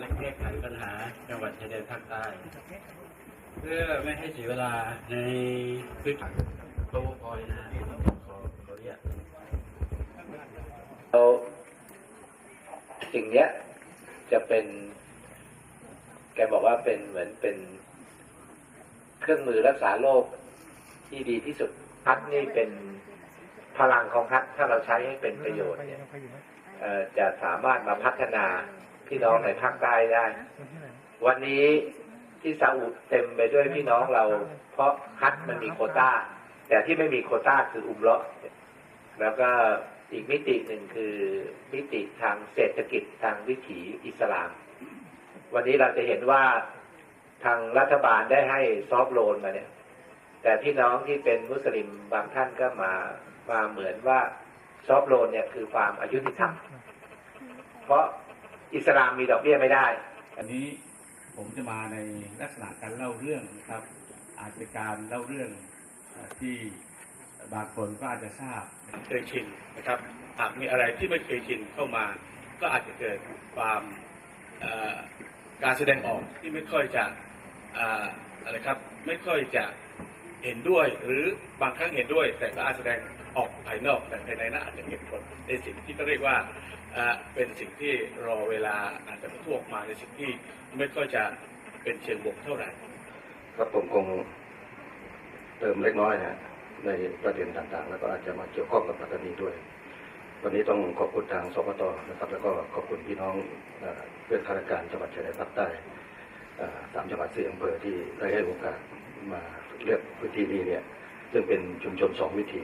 และแก้ไขปัญหาจังหวัดชายแดนภาคใต้ เพื่อไม่ให้เสียเวลาในพื้นที่โตพอยนะขอขอเรียกแล้วสิ่งเนี้ยจะเป็น แกบอกว่าเป็นเหมือนเป็นเครื่องมือรักษาโรคที่ดีที่สุดพัดนี่เป็นพลังของพัดถ้าเราใช้ให้เป็นประโยชน์เนี่ยจะสามารถมาพัฒนา พี่น้องในภาคใต้ได้ วันนี้ที่ซาอุเต็มไปด้วยพี่น้องเรา เพราะฮัทมันมีโคต้า แต่ที่ไม่มีโคต้าคืออุมเราะห์แล้วก็อีกมิติหนึ่งคือมิติทางเศรษฐกิจทางวิถีอิสลาม วันนี้เราจะเห็นว่าทางรัฐบาลได้ให้ซอฟโลนมาเนี่ย แต่พี่น้องที่เป็นมุสลิมบางท่านก็มามาเหมือนว่าซอฟโลนเนี่ยคือความอายุติธรรม เพราะ อิสลามมีดอกเบี้ยไม่ได้ อันนี้ผมจะมาในลักษณะการเล่าเรื่องนะครับ อาจจะการเล่าเรื่องที่บางคนก็อาจจะทราบเคยชินนะครับหากมีอะไรที่ไม่เคยชินเข้ามา ก็อาจจะเกิดความการแสดงออกที่ไม่ค่อยจะอะไรครับไม่ค่อยจะ เห็นด้วยหรือบางครั้งเห็นด้วย แต่ก็อาจแสดงออกภายนอกแต่ภายในนั้นอาจจะเห็นผลในสิ่งที่เขาเรียกว่าเป็นสิ่งที่รอเวลาอาจจะทั่วออกมาในสิ่งที่ไม่ค่อยจะเป็นเชิงบวกเท่าไหร่ครับผมคงเติมเล็กน้อยนะในประเด็นต่างๆ แล้วก็อาจจะมาเกี่ยวข้องกับปัตตานีด้วย วันนี้ต้องขอบคุณทางสปตนะครับ แล้วก็ขอบคุณพี่น้องเพื่อนข้าราชการจังหวัดชายแดนภาคใต้สามจังหวัดสี่อำเภอที่ได้ให้โอกาสมา เลือกพื้นที่นี้เนี่ยซึ่งเป็นชุมชนสองวิธี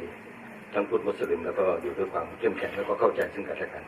ทั้งพุทธมุสลิมแล้วก็อยู่ด้วยความเข้มแข็งแล้วก็เข้าใจซึ่งกันและกัน